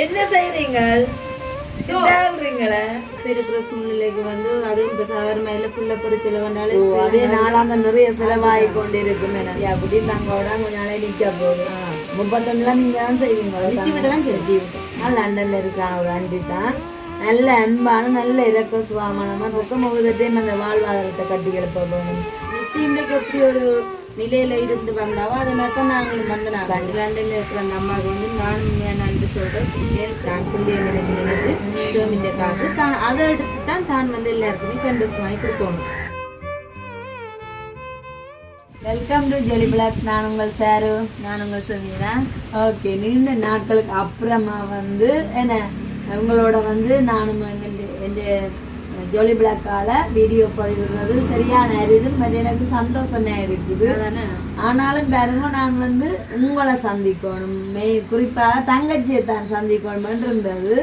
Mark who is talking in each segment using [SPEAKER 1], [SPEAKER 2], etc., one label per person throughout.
[SPEAKER 1] என்ன செய்றீங்க
[SPEAKER 2] இருக்கிற சூழ்நிலைக்கு வந்து அதுவும் இப்ப சவர்மையில புள்ள பொறிச்சல வந்தாலும்
[SPEAKER 1] அதே நாளாந்த நிறைய செலவாகி கொண்டு இருக்கும் எனக்கு அப்படி தங்கோட கொஞ்ச நாளே நிக்க போகுது. முப்பத்தொன்னுல நீங்க தான் செய்வீங்க
[SPEAKER 2] விட்டு தான் சரி
[SPEAKER 1] நான் லண்டன்ல இருக்கான் ஒரு ஆண்டி தான். நல்ல அன்பான நல்ல இறக்க பக்கம் அந்த வாழ்வாதாரத்தை கட்டி கிடப்ப போகணும்
[SPEAKER 2] நித்தி இன்றைக்கு எப்படி ஒரு நிலையில இருந்து வந்தாவோ? அதனால நாங்களும் வந்து நான் லண்டன்ல இருக்கிற அந்த அம்மாவுக்கு வந்து நானும் ஏன் நன்றி சொல்றேன். தான் பிள்ளைய நினைக்க நினைச்சு சேமிச்ச காசு தான் அதை எடுத்து தான் தான் வந்து எல்லாருக்குமே கண்டு வாங்கி கொடுக்கணும்.
[SPEAKER 1] வெல்கம் டு ஜெலி பிளாக் நான் உங்கள் சாரு.
[SPEAKER 2] நான் உங்கள் சொல்லினா
[SPEAKER 1] ஓகே நீண்ட நாட்களுக்கு அப்புறமா வந்து என்ன உங்களோட வந்து நானும் எந்த ஜோலி பிளாக்கால வீடியோ பதிவிடுறது சரியான அரிது பட் எனக்கு சந்தோஷமா இருக்குது. ஆனாலும் பாருங்க நான் வந்து உங்களை சந்திக்கணும். மெய் குறிப்பாக தங்கச்சியை தான் சந்திக்கணும் இருந்தது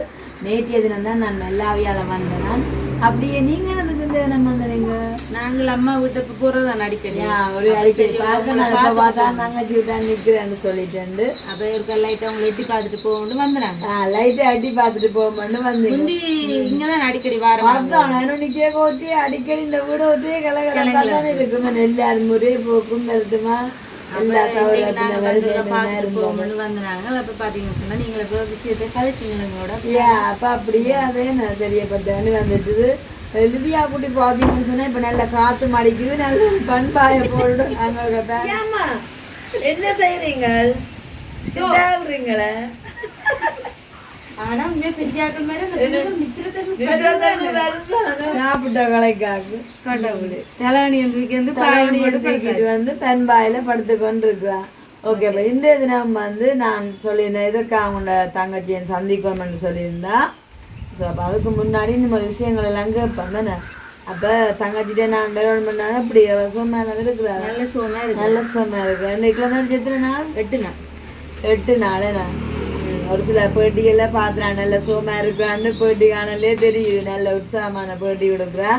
[SPEAKER 1] நேற்றைய தினம் தான் நான் மெல்லாவியால வந்தேன். அப்படியே நீங்க தினம் வந்தீங்க
[SPEAKER 2] நாங்கள் அம்மா வீட்டுக்கு போறதான் அடிக்கடி
[SPEAKER 1] ஒரு அடிக்கடி பார்க்க நான் பார்த்தா தங்கச்சி விட்டா சொல்லிட்டேன்
[SPEAKER 2] அப்ப இருக்க லைட்டா உங்களை எட்டி பார்த்துட்டு போகணும் வந்துடுறாங்க
[SPEAKER 1] லைட்டை அடி பார்த்துட்டு போகணும்னு வந்தீங்க.
[SPEAKER 2] முந்தி இங்கதான் அடிக்கடி வாரம்
[SPEAKER 1] அதான் நான் நிக்க ஓட்டி அடிக்கடி இந்த வீடு ஓட்டி கலகலப்பா தானே இருக்கும் எல்லாரும் ஒரே போக்கும் வருதுமா எல்லா சௌகரியத்துல வருது
[SPEAKER 2] அப்ப
[SPEAKER 1] அப்படியே அதே நான் தெரியப்பட்டேன்னு வந்துட்டுது. எழுதியா குட்டி பாத்தீங்கன்னு சொன்னா இப்ப நல்ல காத்து மடிக்குது. நல்ல பண்பாய அங்க என்ன
[SPEAKER 2] மித்திரத்தை
[SPEAKER 1] சாப்பிட்ட கலைக்காக்கு
[SPEAKER 2] கடவுளே. தலைவணி வந்து வந்து
[SPEAKER 1] தலைவணி தூக்கிட்டு வந்து பெண்பாயில படுத்து கொண்டு இருக்கிறான் ஓகே இப்போ இன்றைய தினம் வந்து நான் சொல்லியிருந்தேன் இதற்காக உங்களோட தங்கச்சியை சந்திக்கணும்னு சொல்லியிருந்தா ஸோ அப்போ அதுக்கு முன்னாடி இந்த மாதிரி விஷயங்கள் எல்லாம் கேட்பேன் தானே? அப்போ தங்கச்சிட்டே நான் வேணும் பண்ணாங்க அப்படி சும்மா இருக்கிறா
[SPEAKER 2] நல்ல சுகமா இருக்கு.
[SPEAKER 1] நல்ல சும்மா இருக்கு. இன்னைக்கு வந்து எத்தனை நாள்?
[SPEAKER 2] எட்டு நாள்.
[SPEAKER 1] எட்டு நாளே? நான் ஒரு சில பேட்டிகள்ல பாத்துறேன் நல்ல சோமா இருக்கிறான்னு பேட்டி காணலே தெரியுது. நல்ல உற்சாகமான பேட்டி கொடுக்குறா.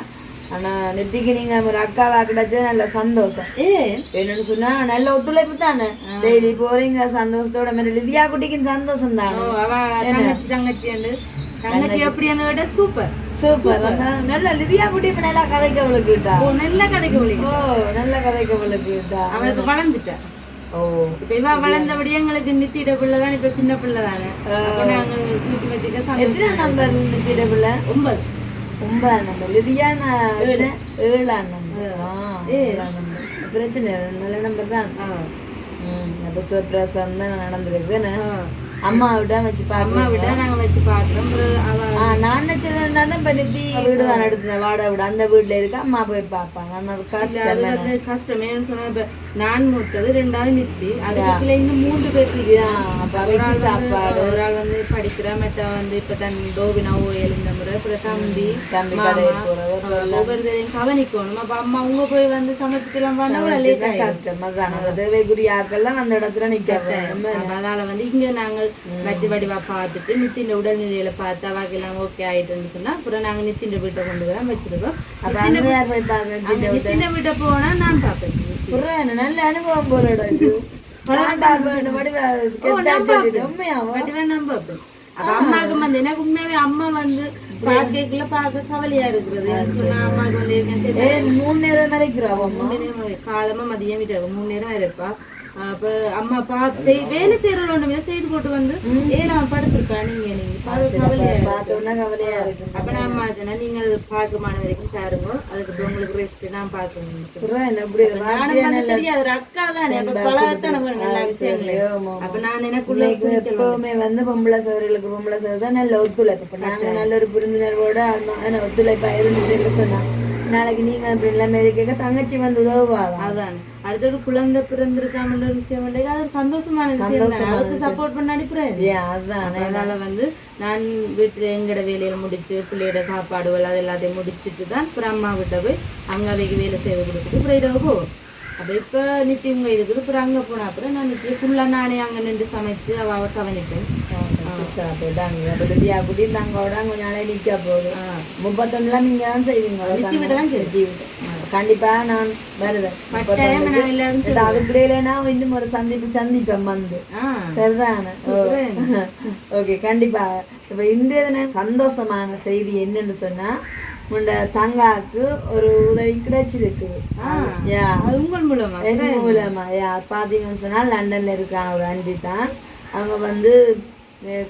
[SPEAKER 1] ஆனா நெத்திக்கு நீங்க ஒரு அக்காவா கிடைச்சது நல்ல சந்தோஷம்.
[SPEAKER 2] ஏ?
[SPEAKER 1] என்னன்னு சொன்னா நல்ல ஒத்துழைப்பு தானே. டெய்லி போறீங்க சந்தோஷத்தோட மாதிரி லிதியா குட்டிக்கு சந்தோஷம் தானே.
[SPEAKER 2] தங்கச்சி தங்கச்சி தங்கச்சி எப்படி விட சூப்பர்
[SPEAKER 1] சூப்பர் நல்ல லிதியா குட்டி இப்ப நல்லா கதைக்க விழுக்கிட்டா
[SPEAKER 2] ஓ நல்ல கதைக்கு ஒளி
[SPEAKER 1] ஓ நல்ல கதைக்க விழுக்கிட்டா
[SPEAKER 2] அவளுக்கு வளர்ந்துட்டா.
[SPEAKER 1] ஓ.
[SPEAKER 2] இப்ப இவ வளர்ந்தபடி எங்களுக்கு நித்திட பிள்ளை தான் இப்ப சின்ன பிள்ளை தானே. அப்ப நாங்க கூட்டி வச்சுக்க சந்தோஷம்.
[SPEAKER 1] எத்தனை நம்பர் நித்திட பிள்ளை?
[SPEAKER 2] ஒன்பது.
[SPEAKER 1] ஒன்பதாம் நம்பர் லிதியா நான் ஏழாம் நம்பர் பிரச்சனை நல்ல நம்பர் தான். அப்போ சுவப்பிரசவம் தான் நடந்திருக்கு என்ன?
[SPEAKER 2] ஆ.
[SPEAKER 1] அம்மா விட்டா வச்சு
[SPEAKER 2] அம்மா விட நாங்க வச்சு பாக்குறோம்
[SPEAKER 1] இப்ப நித்தி வீடு தான் எடுத்தேன் வாடகை வீடு அந்த வீட்டுல இருக்கு அம்மா போய் பார்ப்பாங்க ஆனா அது கஷ்டம்
[SPEAKER 2] அது வந்து கஷ்டமேன்னு சொன்னா இப்ப நான் மூத்தது ரெண்டாவது நித்தி அதுக்குள்ள இன்னும் மூன்று பேர் ஒரு ஆள்
[SPEAKER 1] சாப்பாடு
[SPEAKER 2] ஒரு ஆள் வந்து படிக்கிறா மற்ற வந்து இப்ப தன் டோபினா ஓயல் இந்த முறை அப்புறம் தம்பி
[SPEAKER 1] தம்பி
[SPEAKER 2] ஒவ்வொருத்தரையும் கவனிக்கணும் அப்ப அம்மா உங்க போய் வந்து சமைச்சுக்கலாம் பண்ணா லேட் ஆயிடும்
[SPEAKER 1] கஷ்டமா தான் தேவைக்குரிய ஆக்கெல்லாம் அந்த இடத்துல நிக்க வேணும்.
[SPEAKER 2] அதனால வந்து இங்க நாங்கள் வச்சு வடிவா பார்த்துட்டு நித்தின் உடல்நிலையில பார்த்து அவாக்கெல்லாம் ஓகே ஆயிட்டுன்னு சொன்னா அப்புறம் நாங்க நித்தின் வீட்டை கொண்டு வர வச்சிருக்கோம்.
[SPEAKER 1] அப்ப அங்க யார் போய் பாக்குறது
[SPEAKER 2] அங்க நித்தின் வீட்டை? போனா நான் பார்ப்பேன்.
[SPEAKER 1] நல்ல அனுபவம் போல
[SPEAKER 2] அம்மாவுக்கு வந்து எனக்கு உண்மையாவே அம்மா வந்து பார்க்கல பார்க்க கவலையா இருக்கிறது. அம்மாவுக்கு வந்து
[SPEAKER 1] மூணு நேரம் வரைக்கிறோம்
[SPEAKER 2] மூணு நேரம் காலமா மதியம் வீட்டு மூணு நேரம் இருப்பா அப்ப அம்மா பா செய் வேலை ஒண்ணுமே செய்து போட்டு வந்து ஏன் அவன் படுத்திருக்கா நீங்க நீங்க அப்ப நான் அம்மா சொன்னா நீங்கள் பார்க்கமான வரைக்கும் பாருங்க அதுக்கு உங்களுக்கு ரெஸ்ட் நான் வந்து தெரியாது ஒரு அக்கா தானே அப்ப பழகத்தான எல்லா விஷயங்களையும். அப்ப நான் எனக்குள்ள
[SPEAKER 1] எப்பவுமே வந்து பொம்பளை சோறுகளுக்கு பொம்பளை சோறு தான் நல்ல ஒத்துழைப்பு. நாங்க நல்ல ஒரு புரிந்துணர்வோட ஒத்துழைப்பா இருந்துட்டு சொன்னா நாளைக்கு நீங்க அப்படி இல்லாம இருக்க தங்கச்சி வந்து உதவுவாங்க
[SPEAKER 2] அதான். அடுத்தது குழந்தை பிறந்திருக்காமன்ற ஒரு விஷயம் அது சந்தோஷமான விஷயம் அதுக்கு சப்போர்ட் பண்ண அனுப்புறேன்
[SPEAKER 1] ஏன் அதுதான்
[SPEAKER 2] அதனால வந்து நான் வீட்டுல எங்கட வேலையில முடிச்சு பிள்ளையோட சாப்பாடுகள் அது எல்லாத்தையும் முடிச்சுட்டு தான் அப்புறம் அம்மா கிட்ட போய் அங்க அவைக்கு வேலை செய்து கொடுத்துட்டு அப்புறம் இரவு போவோம். அப்ப இப்ப நித்தி இங்க இருக்குது அப்புறம் அங்க போன அப்புறம் நான் நித்தி ஃபுல்லா நானே அங்க நின்று சமைச்சு அவ கவனிப்பேன்
[SPEAKER 1] சாப்பிட்டாங்க அப்ப திவ்யா குட்டி தங்கோட கொஞ்ச நாளே நிக்க போகுது
[SPEAKER 2] ஆ.
[SPEAKER 1] முப்பத்தொன்னுல நீங்க தான் செய்வீங்க
[SPEAKER 2] தான்
[SPEAKER 1] கண்டிப்பா நான் வருவேன் இன்னும் ஒரு சந்திப்பு சந்திப்பேன் வந்து சரிதானே ஓகே கண்டிப்பா இப்ப இன்றைய தினம் சந்தோஷமான செய்தி என்னன்னு சொன்னா உண்ட தங்காக்கு ஒரு உதவி கிடைச்சிருக்கு யா
[SPEAKER 2] உங்கள் மூலமா
[SPEAKER 1] மூலமா யா பாத்தீங்கன்னு சொன்னா லண்டன்ல இருக்கான ஒரு அண்டி தான் அவங்க வந்து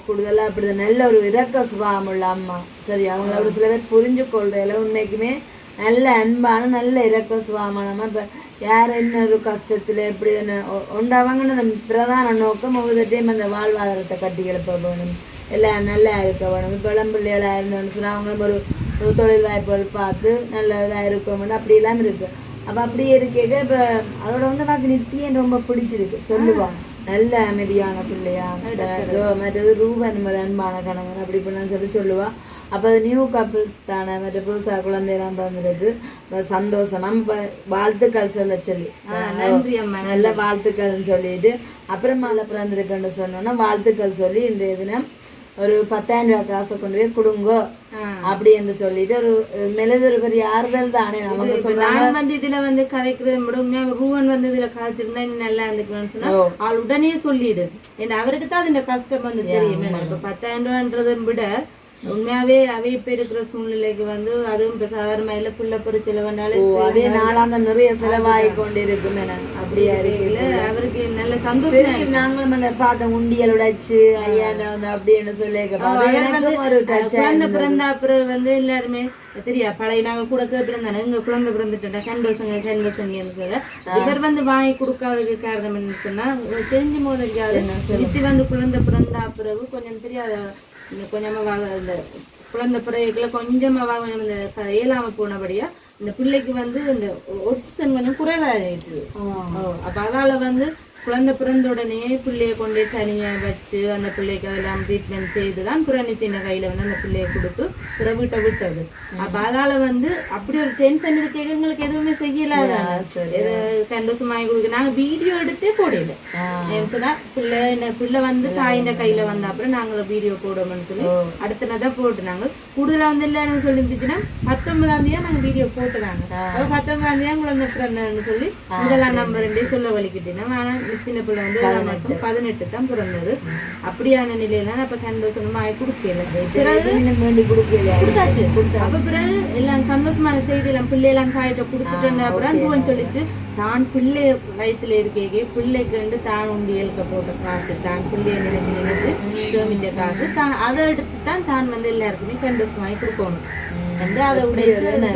[SPEAKER 1] கூடுதலாக அப்படி நல்ல ஒரு இரக்க சுபாவம் உள்ள அம்மா. சரி அவங்கள ஒரு சில பேர் புரிஞ்சு கொள்றதுல உண்மைக்குமே நல்ல அன்பான நல்ல இறக்க சுபாவமான அம்மா. இப்போ யார் என்ன ஒரு கஷ்டத்தில் எப்படி என்ன ஒ- அந்த பிரதான நோக்கம் ஒவ்வொரு டைம் அந்த வாழ்வாதாரத்தை கட்டி எழுப்ப வேணும். எல்லாம் நல்லா இருக்க வேணும். இப்போ இளம்பிள்ளைகளாக இருந்தோம்னு சொன்னால் அவங்களும் ஒரு ஒரு தொழில் வாய்ப்புகள் பார்த்து நல்ல இதாக இருக்கணும் அப்படி இருக்குது அப்போ அப்படியே இருக்கேக்க இப்போ அதோட வந்து எனக்கு நித்தியம் ரொம்ப பிடிச்சிருக்கு. சொல்லுவாங்க. நல்ல அமைதியான பிள்ளையா மற்றது ரூபன் ஒரு அன்பான கணவன் அப்படி இப்படிலாம் சொல்லி சொல்லுவா அப்ப அது நியூ கப்பிள்ஸ் தானே மற்ற புதுசா குழந்தையெல்லாம் பிறந்திருக்கு சந்தோஷமா இப்ப வாழ்த்துக்கள் சொல்ல சொல்லி
[SPEAKER 2] நன்றி அம்மா
[SPEAKER 1] நல்ல வாழ்த்துக்கள்னு சொல்லிட்டு அப்புறமால பிறந்திருக்குன்னு சொன்னோன்னா வாழ்த்துக்கள் சொல்லி இந்த தினம் ஒரு பத்தாயிரம் ரூபாய் காசை கொண்டு போய் கொடுங்கோ. அப்படி என்று சொல்லிட்டு ஒரு மெழுது ஒரு பெரிய ஆறுதல் தானே நமக்கு
[SPEAKER 2] நான் வந்து இதுல வந்து கதைக்கிறது உண்மையா ரூவன் வந்து இதுல கதைச்சிருந்தா நீ நல்லா இருந்துக்கணும்னு சொன்னா. ஆள் உடனே சொல்லிடு ஏன்னா அவருக்கு தான் இந்த கஷ்டம் வந்து தெரியும் இப்ப பத்தாயிரம் ரூபான்றதை விட உண்மையாவே அவை இப்ப இருக்கிற சூழ்நிலைக்கு வந்து அதுவும் இப்ப சாதாரண புள்ள பொறிச்சல வந்தாலே
[SPEAKER 1] ஓ, அதே நாளாந்த நிறைய செலவாகி கொண்டிருக்கும் என அப்படியா இருக்கு
[SPEAKER 2] அவருக்கு நல்ல சந்தோஷம்
[SPEAKER 1] நாங்களும் அந்த பார்த்த உண்டியல் உடைச்சு ஐயா வந்து சொல்லி எனக்கும் ஒரு டச்
[SPEAKER 2] குழந்தை பிறந்தா பிறகு வந்து எல்லாருமே தெரியா பழைய நாங்க கூட கேட்டிருந்தானே எங்க குழந்தை பிறந்துட்டா கண்டோசங்க கண்டோசங்கன்னு சொல்ல. இவர் வந்து வாங்கி கொடுக்காததுக்கு காரணம் என்ன சொன்னா தெரிஞ்சு போது நித்தி வந்து குழந்தை பிறந்தா பிறகு கொஞ்சம் தெரியாத இந்த கொஞ்சமா வாங்க இந்த குழந்தை பிறகுல கொஞ்சமா வாங்க இந்த க- இயலாம போனபடியா இந்த பிள்ளைக்கு வந்து இந்த ஒட்சன் கொஞ்சம் குறைவாயிட்டு அப்ப அதால வந்து குழந்தை பிறந்த உடனே பிள்ளைய கொண்டு போய் தனியா வச்சு அந்த பிள்ளைக்கு அதெல்லாம் ட்ரீட்மெண்ட் செய்து தான் புறநித்தின கையில வந்து அந்த பிள்ளைய கொடுத்து பிற வீட்டை விட்டது. அப்ப அதால வந்து அப்படி ஒரு டென்ஷன் இருக்கு எங்களுக்கு எதுவுமே செய்யல சந்தோஷம் வாங்கி கொடுக்க. நாங்க வீடியோ எடுத்தே போடல. ஏன்னு சொன்னா பிள்ளை இந்த பிள்ளை வந்து தாயின கையில வந்த அப்புறம் நாங்க வீடியோ போடுவோம்னு சொல்லி அடுத்த நாள் தான் போட்டுனாங்க. கூடுதலா வந்து இல்ல என்ன சொல்லிருந்துச்சுன்னா பத்தொன்பதாம் தேதி நாங்க வீடியோ போட்டுனாங்க. அப்ப பத்தொன்பதாம் தேதி குழந்தை பிறந்தன்னு சொல்லி முதலாம் நம்பர் ரெண்டே சொல்ல வலிக்கிட்டேன். ஆனா சின்ன பிள்ளை வந்து மாசம் பதினெட்டு தான் பிறந்தது. அப்படியான நிலையில அப்ப சந்தோஷமா கொடுக்கல.
[SPEAKER 1] வேண்டி கொடுக்கலையா
[SPEAKER 2] கொடுத்தாச்சு. அப்ப பிறகு எல்லாம் சந்தோஷமான செய்தி எல்லாம் பிள்ளையெல்லாம் காயிட்ட கொடுத்துட்டு அப்புறம் பூவன் சொல்லிச்சு தான் பிள்ளை வயித்துல இருக்கே பிள்ளைக்கு வந்து தான் உண்டியலுக்கு போட்ட காசு தான் பிள்ளைய நினைச்சு நினைச்சு சேமிச்ச காசு தான் அதை எடுத்து தான் தான் வந்து எல்லாருக்குமே சந்தோஷமாயி கொடுக்கணும். வந்து அதை உடைய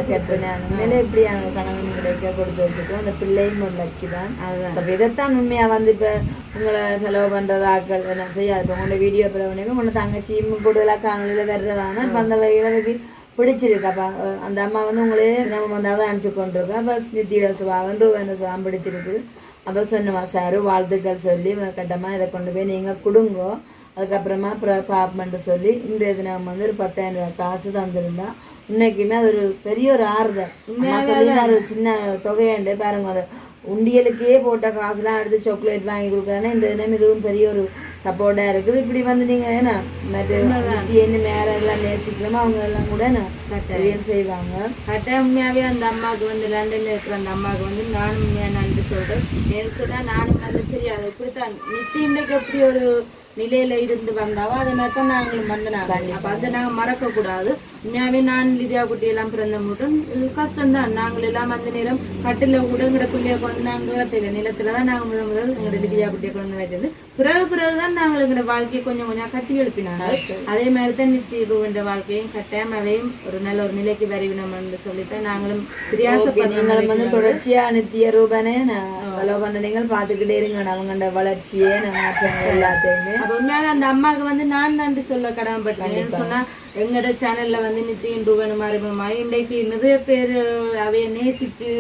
[SPEAKER 1] கேட்பேன்? மேலே எப்படியான கணவன் கிடைக்க கொடுத்து வச்சுக்கோ அந்த பிள்ளையும் ஒரு லக்கி தான். அப்ப இதைத்தான் உண்மையா வந்து இப்ப உங்களை செலவு பண்றது ஆட்கள் என்ன செய்யாது இப்ப உங்களோட வீடியோ பிறவனையும் உங்களோட தங்கச்சியும் கூடுதலா காணொலியில வர்றதான? இப்ப அந்த வகையில எனக்கு பிடிச்சிருக்கு. அப்ப அஹ், அந்த அம்மா வந்து உங்களே நம்ம வந்து அதை அனுப்பிச்சு கொண்டிருக்கோம் அப்ப நித்தியோட சுபாவம் ரூபாய் சுபாவம் பிடிச்சிருக்கு? அப்ப சொன்னமா சாரு வாழ்த்துக்கள் சொல்லி கட்டமா இதை கொண்டு போய் நீங்க கொடுங்கோ. அதுக்கப்புறமா அப்புறம் பாப்பமெண்ட் சொல்லி இன்றைய தினம் வந்து ஒரு பத்தாயிரம் ரூபாய் காசு தந்திருந்தா உண்மைக்குமே அது ஒரு பெரிய ஒரு ஆறுதல். ஒரு சின்ன தொகையாண்டு பாருங்க அது உண்டியலுக்கே போட்ட காசுலாம் எடுத்து சாக்லேட் வாங்கி கொடுக்குறேன்னா இந்த தினம் இதுவும் பெரிய ஒரு சப்போர்ட்டா இருக்குது. இப்படி வந்து நீங்க என்ன மற்ற என்ன மேல எல்லாம் நேசிக்கிறோமோ அவங்க எல்லாம் கூட என்ன நிறைய செய்வாங்க.
[SPEAKER 2] கரெக்டா உண்மையாவே அந்த அம்மாவுக்கு வந்து லண்டன்ல இருக்கிற அந்த அம்மாவுக்கு வந்து நானும் உண்மையா நன்றி சொல்றேன். ஏன்னு சொன்னா நானும் வந்து தெரியாது. இப்படித்தான் நித்தி இன்றைக்கு எப்படி ஒரு நிலையில இருந்து வந்தாவோ அதை தான் நாங்களும் வந்து அப்ப அதை நான் லிதியா குட்டி எல்லாம் பிறந்த மட்டும் கஷ்டம் தான் நாங்கள் எல்லாம் அந்த நேரம் கட்டில கூட எங்கட பிள்ளைய கொண்டு நாங்க தெரியல நிலத்துல தான் நாங்க முதல் முதல் எங்கட லிதியா குட்டியை கொண்டு வச்சது பிறகு பிறகுதான் நாங்கள் எங்கட வாழ்க்கையை கொஞ்சம் கொஞ்சம் கட்டி எழுப்பினாங்க. அதே மாதிரி தான் நித்தி ரூபன்ற வாழ்க்கையும் கட்டாயம் அதையும் ஒரு நல்ல ஒரு நிலைக்கு வரைவினோம்னு சொல்லித்தான் நாங்களும் பிரியாசப்படுறோம்
[SPEAKER 1] தொடர்ச்சியா நித்திய ரூபனே ஃபாலோ பண்ண நீங்கள் பார்த்துக்கிட்டே இருங்க அவங்களோட வளர்ச்சியே மாற்றங்கள் எல்லாத்தையுமே
[SPEAKER 2] அப்ப உண்மையாவே அந்த அம்மாவுக்கு வந்து நான் நன்றி சொல்ல கடமைப்பட்டேன் சொன்னா எங்கட சேனல்ல வந்து நித்தியின் ரூபன் மறைமுகமா இன்றைக்கு நிறைய பேர் அவைய நேசிச்சு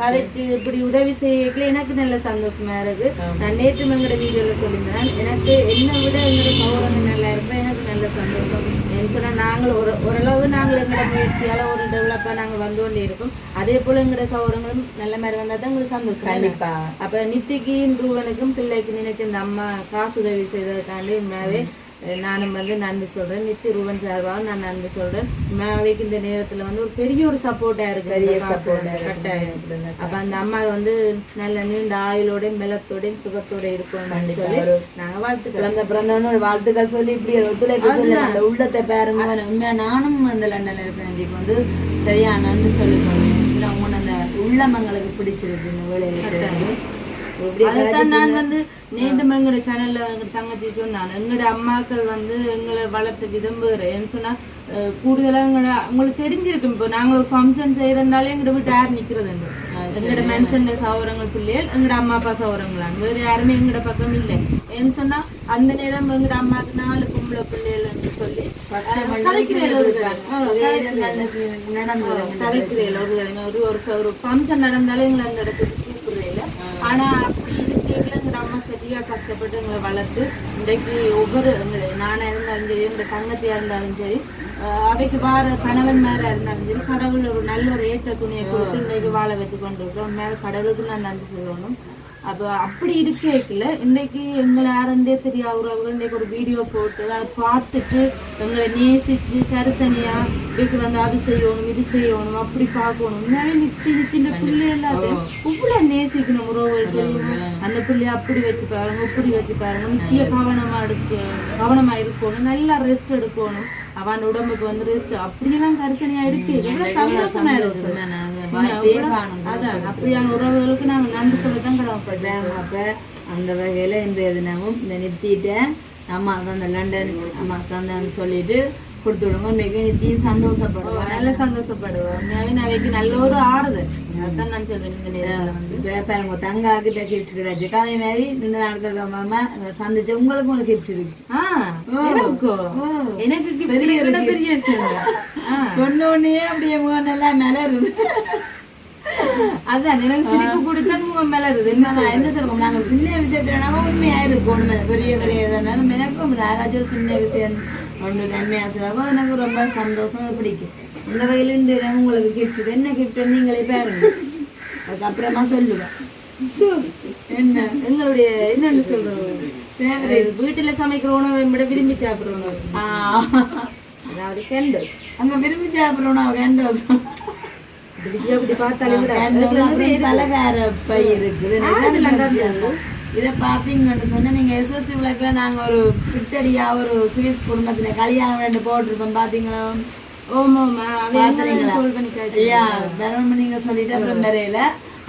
[SPEAKER 2] கதைச்சு இப்படி உதவி செய்யல எனக்கு நல்ல சந்தோஷமா இருக்கு நான் நேற்று எங்கட வீடியோல சொல்லியிருந்தேன் எனக்கு என்னை விட எங்கட சௌரங்க நல்லா இருப்பேன் எனக்கு நல்ல சந்தோஷம் ஏன்னு சொன்னா நாங்கள் ஒரு ஓரளவு நாங்கள் எங்கட முயற்சியால ஒரு டெவலப்பா நாங்க வந்து கொண்டே இருக்கோம் அதே போல எங்கட சௌரங்களும் நல்ல மாதிரி வந்தா தான் எங்களுக்கு சந்தோஷம் தானே?
[SPEAKER 1] கண்டிப்பா
[SPEAKER 2] அப்ப நித்திக்கு ரூவனுக்கும் பிள்ளைக்கு நினைச்ச இந்த அம்மா காசு உதவி செய்ததுக்காண்டி உண்மையாவே அஹ் நானும் வந்து நன்றி சொல்றேன். நித்தி ரூபன் சார்பாக நான் நன்றி சொல்றேன். அவைக்கு இந்த நேரத்துல வந்து ஒரு பெரிய ஒரு சப்போர்ட்டா இருக்கு. பெரிய சப்போர்ட் கட்டாயம் அப்ப அந்த அம்மா வந்து நல்ல நீண்ட ஆயுளோட மெலத்தோடையும் சுகத்தோட இருக்கணும்னு சொல்லி நாங்க வாழ்த்துக்கிறோம்.
[SPEAKER 1] பிறந்த பிறந்தவனு ஒரு வாழ்த்துக்கள் சொல்லி இப்படி ஒத்துழைப்பு அந்த உள்ளத்தை பாருங்க. உண்மையா நானும் அந்த லண்டன்ல இருக்கேன் இன்னைக்கு வந்து சரியானு சொல்லி போனேன் அவங்க அந்த உள்ளமங்களுக்கு பிடிச்சிருக்கு இந்த. இப்படி
[SPEAKER 2] அதுதான் நான் வந்து நேற்று எங்களோட சேனல்ல எங்க தங்கச்சி சொன்னான் எங்களோட அம்மாக்கள் வந்து எங்களை வளர்த்த ஏன்னு சொன்னா அஹ், கூடுதலா எங்களோட உங்களுக்கு தெரிஞ்சிருக்கும். இப்போ நாங்க ஒரு ஃபங்க்ஷன் செய்யறதுனாலே எங்கட வீட்டு யார் நிக்கிறது எங்களோட சௌரங்கள் பிள்ளைகள் எங்களோட அம்மா அப்பா சௌரங்களான் வேற யாருமே எங்களோட பக்கம் இல்லை. ஏன்னு சொன்னா அந்த நேரம் எங்களோட அம்மாவுக்கு நாலு பொம்பளை பிள்ளைகள்னு சொல்லி ஒரு ஒரு ஃபங்க்ஷன் நடந்தாலே எங்களை அந்த இடத்துக்கு ஆனா அப்படி இருக்கையில எங்க அம்மா சரியா கஷ்டப்பட்டு எங்களை வளர்த்து இன்றைக்கு ஒவ்வொரு நானா இருந்தாலும் சரி எங்க தங்கச்சியா இருந்தாலும் சரி அவைக்கு வார கணவன் மேல இருந்தாலும் சரி கடவுள் ஒரு நல்ல ஒரு ஏற்ற துணியை கொடுத்து இன்றைக்கு வாழ வச்சு கொண்டு இருக்கோம் மேல கடவுளுக்கு நான் நன்றி சொல்லணும். அப்போ அப்படி இருக்கல இன்னைக்கு எங்களை யாருந்தே தெரியா உறவுகள் இன்னைக்கு ஒரு வீடியோ போட்டு அதை பார்த்துட்டு எங்களை நேசிச்சு கரிசனையா இதுக்கு வந்து அது செய்யணும் இது செய்யணும் அப்படி பார்க்கணும். உண்மையாவே நித்தி நித்தி இந்த பிள்ளை எல்லாத்தையும் இவ்வளவு நேசிக்கணும் உறவுகள் அந்த பிள்ளைய அப்படி வச்சு பாருங்க இப்படி வச்சு பாருங்க. நித்திய கவனமா எடுக்க கவனமா இருக்கணும் நல்லா ரெஸ்ட் எடுக்கணும். அவன் உடம்புக்கு வந்து ரெஸ்ட் அப்படியெல்லாம் கரிசனையா இருக்கு. எவ்வளவு சந்தோஷமா இருக்கு. அதான் அப்படியான உறவுகளுக்கு நாங்க நன்றி சொல்லத்தான்
[SPEAKER 1] அப்ப அந்த வகையில இன்றைய தினமும் இந்த நிறுத்திட்ட அம்மா தான் இந்த லண்டன் அம்மா தான் சொல்லிட்டு கொடுத்து விடுங்க மிக நித்தியும் சந்தோஷப்படுவாங்க
[SPEAKER 2] நல்ல சந்தோஷப்படுவோம் உண்மையாவே நான் அவைக்கு நல்ல ஒரு ஆறுதல் அதான் நான் சொல்றேன் இந்த நேரத்துல வந்து
[SPEAKER 1] பாருங்க தங்காக்கு இப்போ கிஃப்ட் கிடைச்சிருக்கு அதே மாதிரி இந்த நாட்கள் மாமா சந்திச்சு உங்களுக்கும் ஒரு கிஃப்ட் இருக்கு
[SPEAKER 2] ஆ, எனக்கோ? எனக்கு பெரிய. ஆ,
[SPEAKER 1] சொன்ன உடனே அப்படியே முகம் எல்லாம் மேல இருக்கு
[SPEAKER 2] அதான் எனக்கு சிரிப்பு கொடுத்தா முகம் மேல இருக்குது என்ன
[SPEAKER 1] நான் என்ன சொல்றோம் நாங்க சின்ன விஷயத்துல உண்மையா இருக்கும் உண்மை பெரிய பெரிய யாராச்சும் ஒரு சின்ன விஷயம் நன்மையா செய்வாங்க எனக்கு ரொம்ப சந்தோஷம் பிடிக்கும் இந்த வகையில இந்த உங்களுக்கு கிஃப்ட் என்ன கிஃப்ட் நீங்களே பாருங்க அதுக்கப்புறமா சொல்லுவேன் என்ன
[SPEAKER 2] எங்களுடைய என்னன்னு சொல்றோம் வீட்டுல சமைக்கிற உணவை விட விரும்பி சாப்பிடுற உணவு அதாவது கேண்டல்ஸ்
[SPEAKER 1] அங்க விரும்பி ரெண்டு வருஷம்
[SPEAKER 2] இப்படி அப்படி பார்த்தாலே விட
[SPEAKER 1] பலகார பை இருக்குது இதை பார்த்தீங்கன்னு சொன்னா நீங்க எஸ்எஸ்சி விளக்குல நாங்க ஒரு கிட்டடியா ஒரு சுவிஸ் குடும்பத்துல கல்யாணம் ரெண்டு போட்டிருப்போம்?
[SPEAKER 2] கால் பண்ணி கேட்டு
[SPEAKER 1] ஐயா வேணும் நீங்க சொல்லிட்டு அப்புறம் வரையில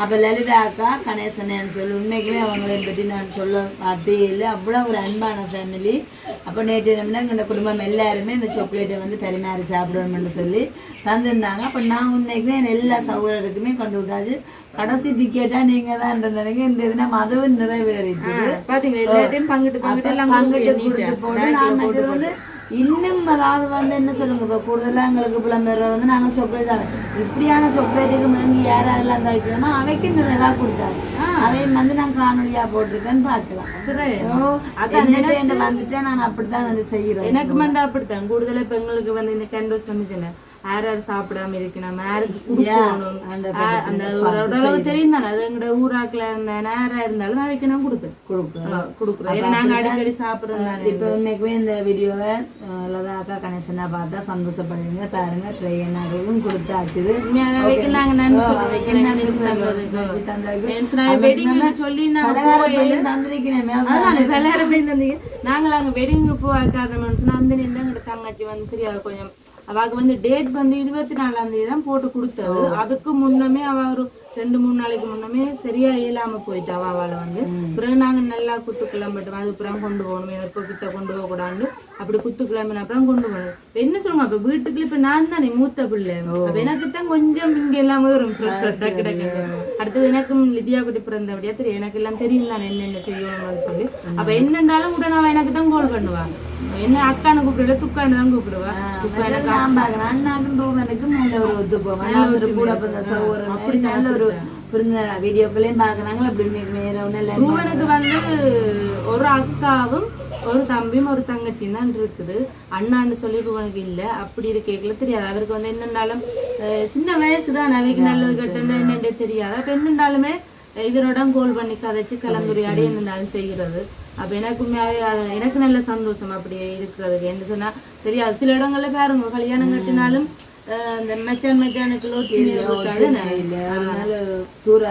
[SPEAKER 1] அப்ப லலிதா அக்கா கணேசனேன்னு சொல்லி. உண்மைக்குமே அவங்களை பற்றி நான் சொல்ல வார்த்தையே இல்லை. அவ்வளோ ஒரு அன்பான ஃபேமிலி அப்போ நேற்று என்ன எங்களோட குடும்பம் எல்லாருமே இந்த சாக்லேட்டை வந்து பரிமாறி சாப்பிடணும்னு சொல்லி தந்திருந்தாங்க. அப்போ நான் உண்மைக்குமே என் எல்லா சகோதரருக்குமே கொண்டு விட்டாச்சு. கடைசி டிக்கெட்டாக நீங்கள் தான் இருந்ததுங்க இந்த இது நம்ம அதுவும் நிறைவேறிட்டு
[SPEAKER 2] பங்கிட்டு பங்கிட்டு
[SPEAKER 1] பங்கிட்டு
[SPEAKER 2] கொடுத்து
[SPEAKER 1] போட்டு நான் வந்து இன்னும் அதாவது வந்து என்ன சொல்லுங்க இப்போ கூடுதலாக எங்களுக்கு புலம்பெற வந்து நாங்கள் சாக்லேட் தான் இப்படியான சாக்லேட்டுக்கு வாங்கி யார் யாரெல்லாம் தவிக்கிறோமோ அவைக்கு நிறைவாக கொடுத்தாரு. அதையும் வந்து நான் காணொலியா போட்டிருக்கேன்னு பார்க்கலாம். அதான் வந்துட்டேன் நான் அப்படித்தான் வந்து செய்கிறேன்
[SPEAKER 2] எனக்கு வந்து அப்படித்தான். கூடுதலா இப்ப எங்களுக்கு வந்து இந்த கேண்டோஸ் சமைச்சேன் யார் யார் சாப்பிடாம இருக்கணும் யாருக்கு கொடுக்கணும்
[SPEAKER 1] அந்த
[SPEAKER 2] ஓரளவு தெரியும் தானே? அது எங்கட ஊராக்குல இருந்த நேரா இருந்தாலும் அவைக்கு நான் கொடுப்பேன்.
[SPEAKER 1] கொடுக்குறேன்
[SPEAKER 2] கொடுக்குறேன் ஏன்னா நாங்க அடிக்கடி சாப்பிடுறோம்.
[SPEAKER 1] இப்போ உண்மைக்குமே இந்த வீடியோவை லதாக்கா கணேசனா பார்த்தா சந்தோஷப்படுவீங்க. பாருங்க
[SPEAKER 2] விளையாட போய் தந்தீங்க நாங்கள் அங்க வெடிங்க போக காரணம் சொன்னா அந்த தங்கச்சி வந்து தெரியாது கொஞ்சம் அவாக்கு வந்து டேட் வந்து இருபத்தி நாலாம் தேதி தான் போட்டு கொடுத்தது. அதுக்கு முன்னமே அவ ஒரு ரெண்டு மூணு நாளைக்கு முன்னமே சரியா இயலாம போயிட்டா அவளை வந்து. பிறகு நாங்க நல்லா குத்து கிளம்பிட்டோம். அது அப்புறம் கொண்டு போகணும் எப்போ கிட்ட கொண்டு போக கூடாது அப்படி குத்து கிளம்பின அப்புறம் கொண்டு போகணும் என்ன சொல்லுங்க அப்ப வீட்டுக்குள்ள இப்ப நான் தானே மூத்த பிள்ளை. அப்ப எனக்கு தான் கொஞ்சம் இங்க எல்லாம் டக்கு அடுத்தது எனக்கும் லிதியா குட்டி பிறந்தபடியா தெரியும். எனக்கு எல்லாம் தெரியும் நான் என்னென்ன செய்யணும்னு சொல்லி. அப்ப என்னண்டாலும் உடனே அவ எனக்கு தான் கால் பண்ணுவா. என்ன அக்கானு கூப்பிடல துக்கானு தான் கூப்பிடுவா. எனக்கு
[SPEAKER 1] நான் அண்ணாக்கும் ரூபனுக்கும் நல்ல ஒரு ஒத்து போவேன் நல்ல ஒரு கூட பிறந்த சகோதரன் அப்படி நல்ல ஒரு புரிஞ்ச வீடியோக்களையும் பார்க்குறாங்களா அப்படி நேரம் ஒன்றும் இல்லை
[SPEAKER 2] வந்து ஒரு அக்காவும் ஒரு தம்பியும் ஒரு தங்கச்சியும் தான் இருக்குது. அண்ணான்னு சொல்லி ரூபனுக்கு இல்ல. அப்படி இருக்கைக்குள்ள தெரியாது. அவருக்கு வந்து என்னன்னாலும் சின்ன வயசு தான் அவைக்கு நல்லது கெட்டது என்னன்றே தெரியாது. அப்ப என்னண்டாலுமே இவரோட கோல் பண்ணி கதைச்சு கலந்துரையாடி என்னண்டாலும் செய்கிறது. அப்ப எனக்கு எனக்கு நல்ல சந்தோஷம் அப்படி இருக்கிறதுக்கு. என்ன சொன்னா தெரியாது. சில இடங்கள்ல பாருங்க கல்யாணம் கட்டினாலும் அஹ், இந்த மெச்சான் மெச்சானுக்கு லோட்டி
[SPEAKER 1] அதனால தூர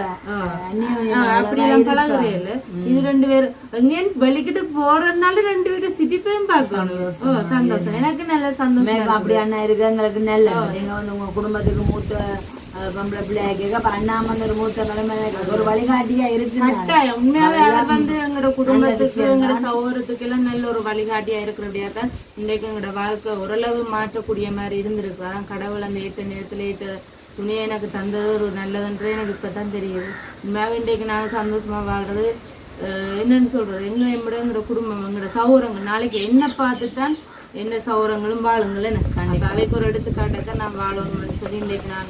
[SPEAKER 2] அப்படியெல்லாம் பழகுறே இல்ல இது ரெண்டு பேரும் எங்கேயும் வெளிக்கிட்டு போறதுனால ரெண்டு பேரும் சிரிப்பையும் பார்க்கணும் ஓ சந்தோஷம். எனக்கு நல்ல சந்தோஷம்
[SPEAKER 1] அப்படி அண்ணா இருக்கு எங்களுக்கு நல்ல நீங்க வந்து உங்க குடும்பத்துக்கு மூத்த பொம்பளை பிள்ளையா கேட்க ஒரு மூத்த ஒரு வழிகாட்டியா இருக்கு
[SPEAKER 2] கட்டாயம் உண்மையாவே அவர் வந்து எங்களோட குடும்பத்துக்கு எங்களோட சௌகரியத்துக்கு எல்லாம் நல்ல ஒரு வழிகாட்டியா இருக்கிறபடியா தான் இன்றைக்கு எங்களோட வாழ்க்கை ஓரளவு மாற்றக்கூடிய மாதிரி இருந்திருக்கு அதான் கடவுள் அந்த ஏற்ற நேரத்துல ஏற்ற துணியை எனக்கு தந்தது ஒரு நல்லதுன்றது எனக்கு இப்பதான் தெரியுது உண்மையாவே இன்றைக்கு நாங்கள் சந்தோஷமா வாழ்றது அஹ், என்னன்னு சொல்றது? எங்க எங்களோட எங்களோட குடும்பம் எங்களோட சௌரங்கள் நாளைக்கு என்ன பார்த்து தான் என்ன சௌரங்களும் வாழுங்கள் எனக்கு கண்டிப்பா அவைக்கு ஒரு எடுத்துக்காட்டை தான் நான் வாழணும்னு சொல்லி இன்றைக்கு நான்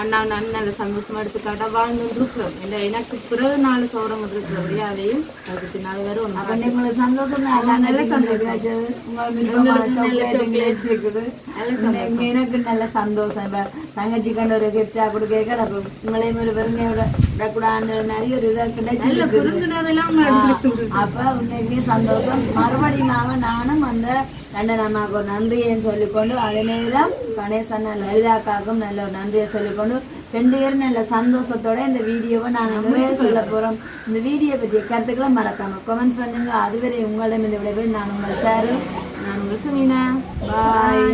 [SPEAKER 2] அண்ணா நான் நல்ல சந்தோஷமா எடுத்துக்காட்டா வாழ்ந்து இருக்கிறோம் இல்லை எனக்கு பிறகு நாலு சௌரங்கள் இருக்கிறபடியா அதையும் அதுக்கு பின்னால் வேற ஒன்று
[SPEAKER 1] சந்தோஷம் தான் நல்ல சந்தோஷம் எனக்கு நல்ல சந்தோஷம் இப்ப தங்கச்சி கண்ட ஒரு கிஃப்டா கொடுக்க அப்ப உங்களையும் ஒரு வெறுங்க விடக்கூடாது நிறைய ஒரு இதா கிடைச்சிருக்கு
[SPEAKER 2] விருந்தினரெல்லாம்
[SPEAKER 1] அப்ப உண்மைக்குமே சந்தோஷம் மறுபடியும் நானும் அந்த கண்டனமாக்கு ஒரு நன்றியையும் சொல்லிக்கொண்டு அதே நேரம் கணேசன் லலிதாக்காக்கும் நல்ல ஒரு நன்றியை சொல்லிக்கொண்டு ரெண்டு பேரும் நல்ல சந்தோஷத்தோட இந்த வீடியோவை நாங்கள் நிறைய சொல்ல போறோம். இந்த வீடியோ பற்றிய கருத்துக்களை மறக்காம கமெண்ட்ஸ் பண்ணுங்க. அதுவரை உங்களிடம் இந்த விடைபெறும். நான் உங்கள் சாரு.
[SPEAKER 2] நான் உங்கள் சுமீனா. பாய்